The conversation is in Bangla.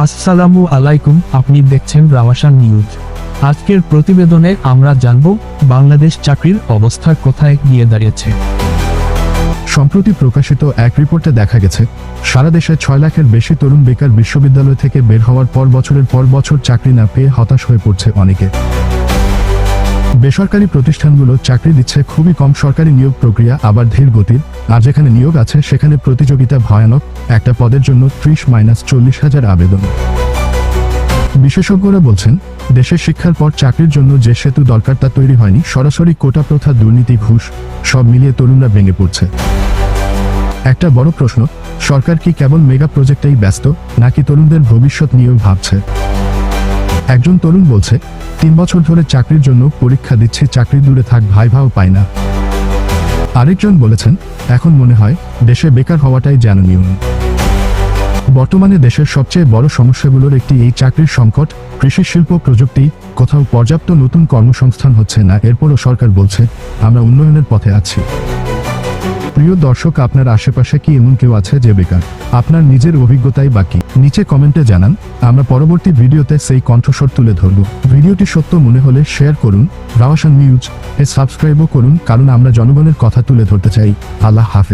আসসালামু আলাইকুম, আপনি দেখছেন রাওয়াসান নিউজ। আজকের প্রতিবেদনে আমরা জানব, বাংলাদেশ চাকরির অবস্থা কোথায় গিয়ে দাঁড়িয়েছে। সম্প্রতি প্রকাশিত এক রিপোর্টে দেখা গেছে, সারা দেশে ছয় লাখের বেশি তরুণ বেকার বিশ্ববিদ্যালয় থেকে বের হওয়ার পর বছরের পর বছর চাকরি না পেয়ে হতাশ হয়ে পড়ছে অনেকে। বেসরকারি প্রতিষ্ঠানগুলো চাকরি দিচ্ছে খুবই কম সরকারি নিয়োগ প্রক্রিয়া, আবার ধীর গতির। আর যেখানে নিয়োগ আছে, সেখানে প্রতিযোগিতা ভয়ানক। একটা পদের জন্য ত্রিশ মাইনাস চল্লিশ হাজার আবেদন। বিশেষজ্ঞরা বলছেন, দেশের শিক্ষার পর চাকরির জন্য যে সেতু দরকার তা তৈরি হয়নি, সরাসরি কোটা প্রথা, দুর্নীতি, ঘুষ, সব মিলিয়ে তরুণরা ভেঙে পড়ছে। একটা বড় প্রশ্ন, সরকার কি কেবল মেগা প্রজেক্টেই ব্যস্ত, নাকি তরুণদের ভবিষ্যৎ নিয়েও ভাবছে? একজন তরুণ বলছে তিন বছর ধরে চাকরির জন্য পরীক্ষা দিচ্ছে, চাকরি দূরে থাক, ভাই ভাও পাই না। আরেকজন বলেছেন, এখন মনে হয় দেশে বেকার হওয়াটাই যেন নিয়ম। বর্তমানে দেশের সবচেয়ে বড় সমস্যাগুলোর একটি এই চাকরির সংকট, কৃষি, শিল্প, প্রযুক্তি, কোথাও পর্যাপ্ত নতুন কর্মসংস্থান হচ্ছে না। এরপরও সরকার বলছে, আমরা উন্নয়নের পথে আছি। প্রিয় দর্শক, আপনার আশেপাশে কি এমন কেউ আছে যে বেকার? আপনার নিজের অভিজ্ঞতাই বাকি। নিচে কমেন্টে জানান, আমরা পরবর্তী ভিডিওতে সেই কণ্ঠস্বর তুলে ধরব। ভিডিওটি সত্য মনে হলে শেয়ার করুন, রাওয়াসান নিউজ এ সাবস্ক্রাইবও করুন, কারণ আমরা জনগণের কথা তুলে ধরতে চাই। আল্লাহ হাফেজ।